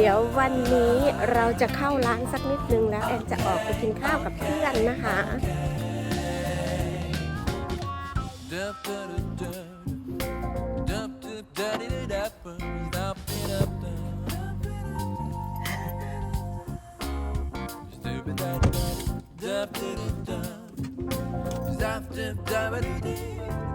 เดี๋ยววันนี้เราจะเข้าร้านสักนิดนึงแล้วแอนจะออกไปกินข้าวกับเพื่อนนะคะ You'll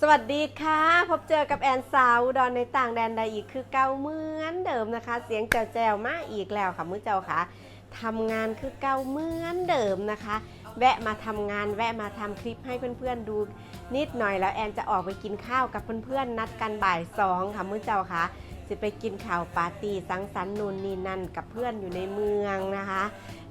สวัสดีค่ะ พบเจอกับแอนสาวดอนในต่างแดนใดอีกคือเก่าเหมือนเดิมนะคะ เสียงแจวๆมาอีกแล้วค่ะมือเจ้าค่ะทำงานคือเก่าเหมือนเดิมนะคะ แวะมาทำงานแวะมาทำคลิปให้เพื่อนๆดูนิดหน่อยแล้วแอนจะออกไปกินข้าวกับเพื่อนๆนัดกันบ่ายสองค่ะมือเจ้าค่ะ จะไปกินข้าวปาร์ตี้สังสรรค์นู่นนี่นั่นกับเพื่อนอยู่ในเมืองนะคะ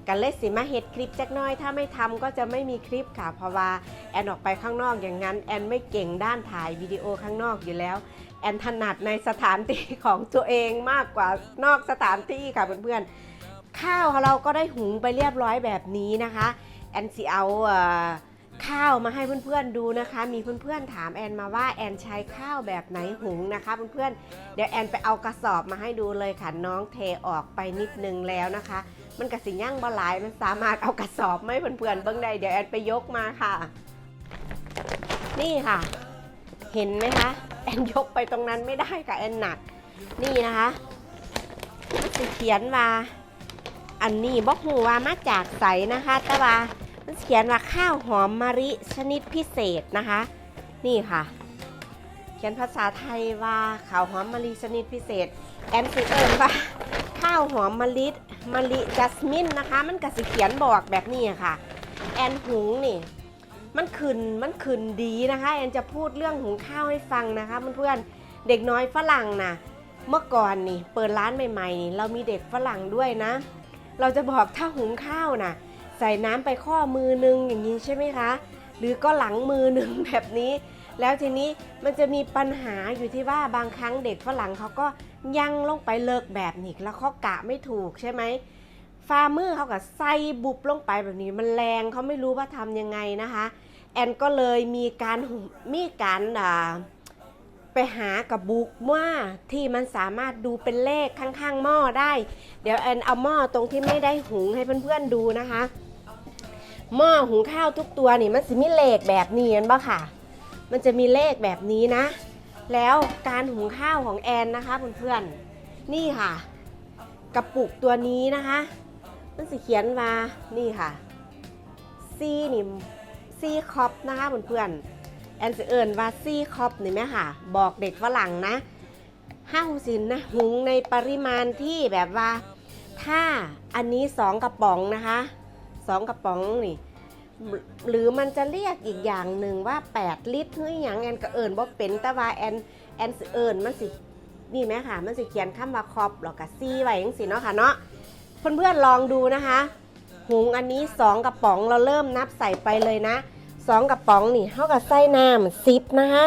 กันเลยสิมาเฮ็ดคลิปจักน้อย ถ้าไม่ทำก็จะไม่มีคลิปค่ะ เพราะว่าแอนออกไปข้างนอกอย่างนั้น แอนไม่เก่งด้านถ่ายวิดีโอข้างนอกอยู่แล้ว แอนถนัดในสถานที่ของตัวเองมากกว่านอกสถานที่ค่ะเพื่อนๆข้าวเราก็ได้หุงไปเรียบร้อยแบบนี้นะคะ แอนสิเอาเอ่อ ข้าวมาให้เพื่อนๆดูนะคะ มีเพื่อนๆถามแอนมาว่าแอนใช้ข้าวแบบไหนหุงนะคะเพื่อนๆเดี๋ยวแอนไปเอากระสอบมาให้ดูเลยค่ะน้องเทออกไปนิดนึงแล้วนะคะ มันกระสิย่างบหลายมันสามารถเอากระสอบมาให้เพื่อนๆเบิ้งได้เดี๋ยวแอนไปยกมาค่ะ นี่ค่ะ เห็นไหมคะแอนยกไปตรงนั้นไม่ได้ค่ะแอนหนัก นี่นะคะมันสิเขียนว่าอันนี้บอกหูว่ามาจากใสนะคะ แต่ว่ามันเขียนว่า ข้าวหอมมะลิชนิดพิเศษนะคะ นี่ค่ะ เขียนภาษาไทยว่าข้าวหอมมะลิชนิดพิเศษ แอนสิเอิญว่าข้าวหอมมะลิมะลิจัสมินนะคะ มันก็สิเขียนบอกแบบนี้ค่ะ แอนหุงนี่มันขึ้นมันขึ้นดีนะคะแอนจะพูดเรื่องหุงข้าวให้ฟังนะคะเพื่อนๆเด็กน้อยฝรั่งนะเมื่อก่อนนี่เปิดร้านใหม่ๆนี่เรามีเด็กฝรั่งด้วยนะ เราจะบอกถ้าหุงข้าวนะ ใส่น้ำไปข้อมือนึงอย่างนี้ใช่ไหมคะ หรือก็หลังมือหนึ่งแบบนี้ แล้วทีนี้มันจะมีปัญหาอยู่ที่ว่าบางครั้งเด็กฝรั่งเขาก็ยังลงไปเลิกแบบนี้แล้วเขากะไม่ถูกใช่ไหมฝ่ามือเขาก็ใส่บุบลงไปแบบนี้มันแรงเขาไม่รู้ว่าทำยังไงนะคะ แอนก็เลยมีการมีการอ่าไปหากับบุ๊กว่าที่มันสามารถดูเป็นเลขข้างๆหม้อได้ เดี๋ยวแอนเอาหม้อตรงที่ไม่ได้หุงให้เพื่อนๆดูนะคะ หม้อหุงข้าวทุกตัวนี่มันจะมีเลขแบบนี้เห็นปะค่ะ มันจะมีเลขแบบนี้นะ แล้วการหุงข้าวของแอนนะคะเพื่อนๆนี่ค่ะ กระปุกตัวนี้นะคะ มันสิเขียนมานี่ค่ะซีนี่ซีคอปนะคะเพื่อนๆแอนจะเอิญว่าซีคอปนี่ไหมค่ะ บอกเด็กฝรั่งนะห้าหุสินนะหุงในปริมาณที่แบบว่า ถ้าอันนี้สองกระป๋องนะคะ สองกระป๋องนี่หรือมันจะเรียกอีกอย่างหนึ่งว่า 8 ลิตรเฮ้ยอย่างแอนก็เอิญบ่เป็นแต่ว่าแอนแอนสิเอิญมันสินี่ไหมค่ะ มันสิเขียนคำว่าคอบแล้วก็ซีไว้ยังสิเนาะค่ะเนาะเพื่อนๆลองดูนะคะ หุงอันนี้ 2 กระป๋องเราเริ่มนับใส่ไปเลยนะ 2 กระป๋องนี่เท่ากับใส่น้ำสิบนะคะ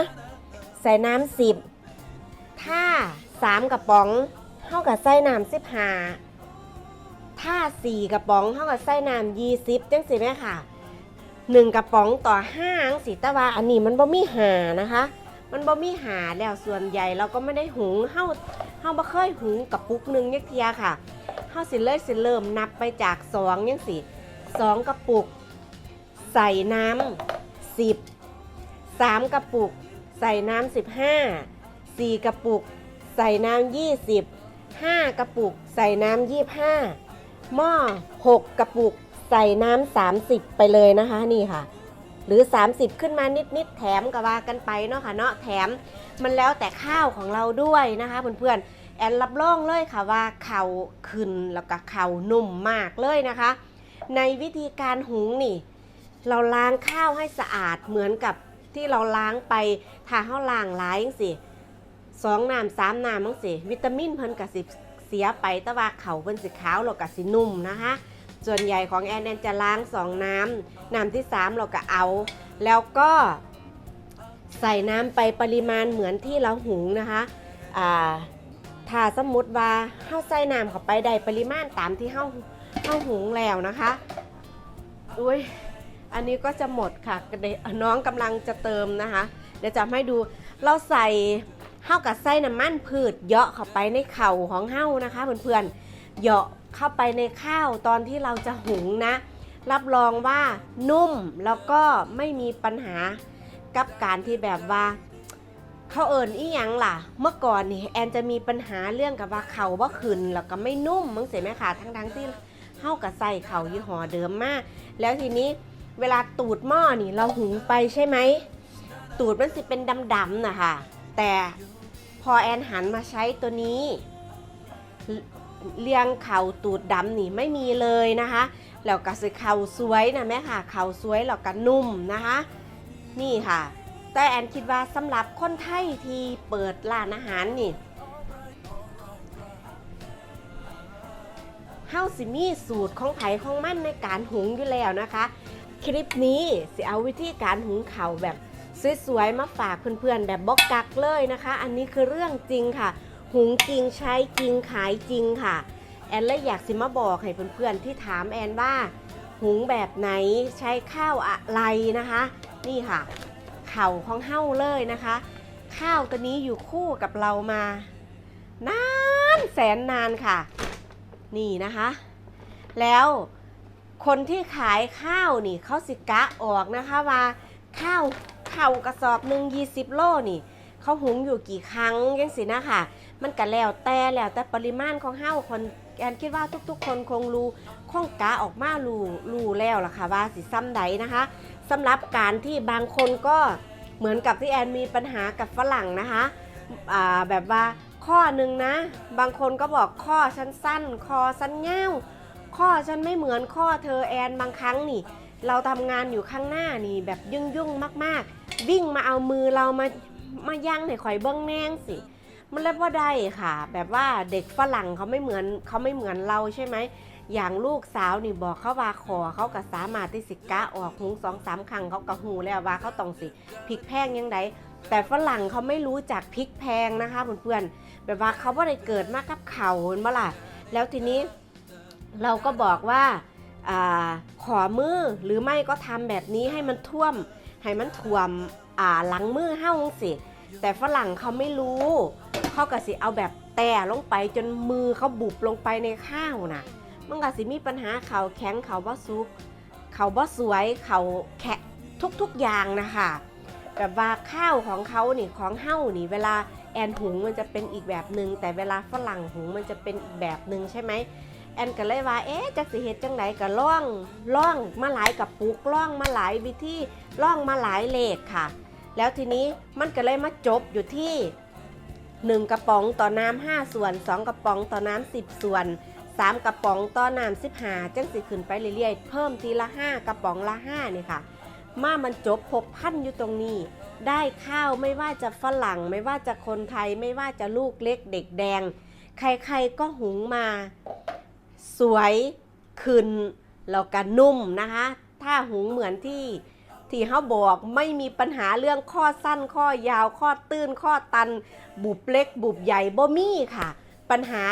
ใส่น้ำสิบถ้า 3 กระป๋องเท่ากับใส่น้ำสิบห้า ถ้า 4 กระป๋องเท่ากับใส่น้ำยี่สิบจังสิแม่ค่ะ 1 กระป๋องต่อห้างสิแต่ว่าอันนี้มันบ่มีหานะคะ มันบ่มีหาแล้วส่วนใหญ่เราก็ไม่ได้หุงเฮาเฮาบ่เคยหุงกับปุกหนึ่งยักเทียค่ะเฮาสิเลยสิเริ่มนับไปจากสองยังสิสองกระปุก ใส่น้ำสิบสามกระปุก ใส่น้ำสิบห้าสี่กระปุก ใส่น้ำยี่สิบห้ากระปุก ใส่น้ำยี่ หม้อหกกระปุก ใส่น้ำสามสิบไปเลยนะคะนี่ค่ะ หรือ 30 ขึ้นมานิดๆแถมก็ว่ากันไปเนาะค่ะเนาะแถมมันแล้วแต่ข้าวของเราด้วยนะคะเพื่อนๆแอนรับรองเลยค่ะว่าเข่าขึ้นแล้วก็เข่านุ่มมากเลยนะคะ ในวิธีการหุงนี่ เราล้างข้าวให้สะอาดเหมือนกับที่เราล้างไปถ้าเฮาล้างหลายจังสิสองน้ำสามน้ำมั้งสิวิตามินเพิ่นกับสิ เสียไปแต่ว่าเขาเพิ่นสิขาวแล้วก็สินุ่มนะคะ ส่วนใหญ่ของแอนแอนจะล้างสองน้ำน้ำที่สามเราก็เอา แล้วก็ใส่น้ำไปปริมาณเหมือนที่เราหุงนะคะอ่าถ้าสมมติว่าเฮาใส่น้ำเข้าไปได้ปริมาณตามที่เฮาเฮาหุงแล้วนะคะอุ้ยอันนี้ก็จะหมดค่ะน้องกำลังจะเติมนะคะ เดี๋ยวจะให้ดูเราใส่ เฮากับใส่น้ำมันพืชเหยาะเข้าไปในเข่าของเฮานะคะเพื่อนๆเหยาะเข้าไปในข้าวตอนที่เราจะหุงนะ รับรองว่านุ่มแล้วก็ไม่มีปัญหากับการที่แบบว่าเขาเอิญอีหยังล่ะ เมื่อก่อนนี่แอนจะมีปัญหาเรื่องกับว่าเข่าว่าขึ้นแล้วก็ไม่นุ่มมั้งเสียไหมคะทั้งทั้งๆที่เฮากับใส่เข่ายี่ห้อเดิมมาก แล้วทีนี้เวลาตูดหม้อนี่เราหุงไปใช่ไหม ตูดมันสิเป็นดำๆนะคะแต่ พอแอนหันมาใช้ตัวนี้เรียงเข่าตูดดำนี่ไม่มีเลยนะคะแล้วก็สิเข่าสวยนะแม่ค่ะ เข่าสวยแล้วก็นุ่มนะคะ นี่ค่ะ แต่แอนคิดว่าสำหรับคนไทยที่เปิดร้านอาหารนี่เฮาสิมีสูตรของไผของมั่นในการหุงอยู่แล้วนะคะ คลิปนี้สิเอาวิธีการหุงเข่าแบบ สวยๆมาฝากเพื่อนๆ แบบบล็อกกักเลยนะคะ อันนี้คือเรื่องจริงค่ะ หุงจริงใช้จริงขายจริงค่ะ แอนเลยอยากสิมาบอกให้เพื่อนๆที่ถามแอนว่า หุงแบบไหนใช้ข้าวอะไรนะคะ นี่ค่ะ เข่าของเฮ้าเลยนะคะ ข้าวตัวนี้อยู่คู่กับเรามานานแสนนานค่ะ นี่นะคะ แล้วคนที่ขายข้าวนี่เขาสิกะออกนะคะว่าข้าว ข้าวกระสอบหนึ่ง20โลนี่เขาหุงอยู่กี่ครั้งยังสินะค่ะ มันก็แล้วแต่แล้วแต่ปริมาณของเฮ้าคนแอนคิดว่าทุกๆ คนคงรู้คงกะออกมารู้รู้แล้วล่ะค่ะว่าสิซ้ำใดนะคะสำหรับการที่บางคนก็เหมือนกับที่แอนมีปัญหากับฝรั่งนะคะแบบว่าข้อหนึ่งนะ บางคนก็บอกข้อฉันสั้น คอสั้นเง่าข้อฉันไม่เหมือนข้อเธอแอนบางครั้งนี่ เราทำงานอยู่ข้างหน้านี่แบบยุ่งยุ่งๆมาก ๆ วิ่งมาเอามือเรามามาย่างให้ข่อยเบิ้งแนงสิ มันเลยกว่าได้ค่ะ แบบว่าเด็กฝรั่งเขาไม่เหมือนเขาไม่เหมือนเราใช่ไหมอย่างลูกสาวนี่บอกเขาว่าขอเขาก็สามารถที่สิกะออกหงสองสามครั้งเขาก็หูแล้วว่าเขาต้องสิพริกแพงยังไงแต่ฝรั่งเขาไม่รู้จักพริกแพงนะคะเพื่อนๆแบบว่าเขาไม่ได้เกิดมากับเขาเห็นปะล่ะแล้วทีนี้เราก็บอกว่า อขอมือหรือไม่ก็ทำแบบนี้ให้มันท่วม ให้มันท่วมอ่าหลังมือเฮ้าสิแต่ฝรั่งเขาไม่รู้เขาก็สิเอาแบบแต่ลงไปจนมือเขาบุบลงไปในข้าวนะมันก็สิมีปัญหาเขาแข็งเขาบ่ซุกเขาบ่สวยเขาแขะทุกๆอย่างนะคะแบบว่าข้าวของเขานี่ของเฮ้านี่ เวลาแอนหุงมันจะเป็นอีกแบบหนึ่งแต่เวลาฝรั่งหุงมันจะเป็นอีกแบบหนึ่งใช่ไหม แอนก็เลยว่าเอ๊ะจักสิเฮ็ดจังไดก็ล่องล่องมาหลายกับปุกล่องมาหลายวิธีล่องมาหลายเลขค่ะ แล้วทีนี้มันก็เลยมาจบอยู่ที่ 1 กระป๋องต่อน้ำ5ส่วน 2 กระป๋องต่อน้ำ10 ส่วน 3 กระป๋องต่อน้ำ15จังสิขึ้นไปเรื่อยๆ เพิ่มทีละ 5 กระป๋องละ5นี่ค่ะมามันจบพบพันอยู่ตรงนี้ ได้ข้าวไม่ว่าจะฝรั่ง ไม่ว่าจะคนไทยไม่ว่าจะลูกเล็กเด็กแดง ใครๆก็หุงมา สวยขึ้นแล้วก็นุ่มนะคะ ถ้าหุงเหมือนที่ที่เขาบอกไม่มีปัญหาเรื่องข้อสั้นข้อยาวข้อตื้นข้อตัน บุบเล็ก บุบใหญ่บ่มีค่ะ ปัญหา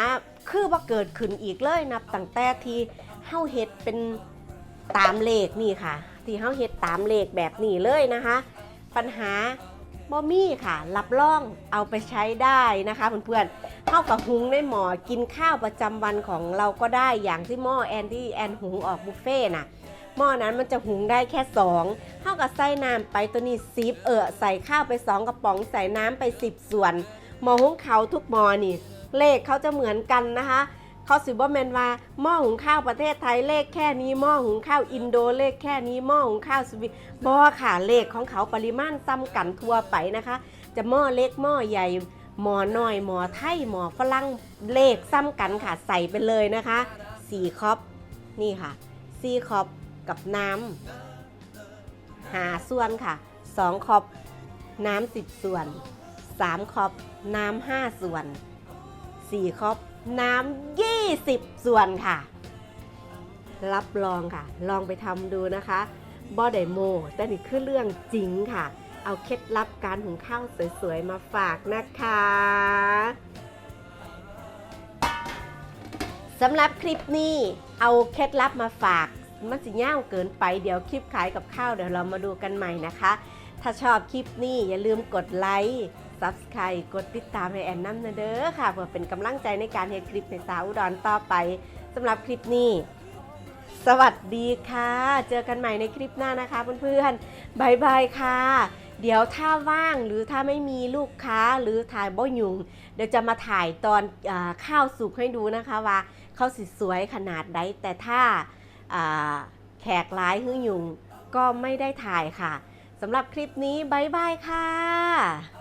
คือว่าเกิดขึ้นอีกเลยนับตั้งแต่ที่เฮาเฮ็ดเป็นตามเลขนี่ค่ะ ที่เฮาเฮ็ดตามเลขแบบนี้เลยนะคะ ปัญหา บ่มีค่ะรับรองเอาไปใช้ได้นะคะเพื่อนๆเท่ากับหุงในหมอกินข้าวประจำวันของเราก็ได้อย่างที่หม้อแอนที่แอนหุงออกบุฟเฟ่น่ะหม้อนั้นมันจะหุงได้แค่สองเท่ากับใส่น้ำไปตัวนี้ซิปเออใส่ข้าวไปสองกระป๋องใส่น้ำไปสิบส่วน หมอหุงเขาทุกหมอนี่ เลขเขาจะเหมือนกันนะคะ เขาสิบ่แมนว่าหม้อหุงข้าวประเทศไทยเลขแค่นี้หม้อหุงข้าวอินโดเลขแค่นี้หม้อหุงข้าวสวีบอค่ะเลขของเขาปริมาณซ้ำกันทั่วไปนะคะ จะหม้อเล็กหม้อใหญ่หม้อน้อยหม้อไทยหม้อฝรั่งเลขซ้ำกันค่ะใส่ไปเลยนะคะสี่คอบนี่ค่ะสี่คอบกับน้ำหาส่วนค่ะสองคอบน้ำสิบส่วนสามคอบน้ำห้าส่วนสี่คอบ น้ำ20 ส่วนค่ะ รับรองค่ะ ลองไปทำดูนะคะบอไดโม แต่นี่คือเรื่องจริงค่ะ เอาเคล็ดลับการหุงข้าวสวยๆ มาฝากนะคะสำหรับคลิปนี้เอาเคล็ดลับมาฝากมันสิย่าวเกินไปเดี๋ยวคลิปขายกับข้าวเดี๋ยวเรามาดูกันใหม่นะคะ ถ้าชอบคลิปนี้อย่าลืมกดไลค์ Subscribe กดติดตามให้แอนน้ำนะเด้อค่ะ เพื่อเป็นกำลังใจในการเฮ็ดคลิปในสาวอุดรต่อไปสำหรับคลิปนี้ สวัสดีค่ะ เจอกันใหม่ในคลิปหน้านะคะเพื่อนๆบายบายค่ะ เดี๋ยวถ้าว่างหรือถ้าไม่มีลูกค้าหรือถ่ายบ่ยุง เดี๋ยวจะมาถ่ายตอนอข้าวสุกให้ดูนะคะว่าเขาสิสวยขนาดใดแต่ถ้าอ่าแขกร้ายหื้อยุงก็ไม่ได้ถ่ายค่ะสำหรับคลิปนี้บายบายค่ะ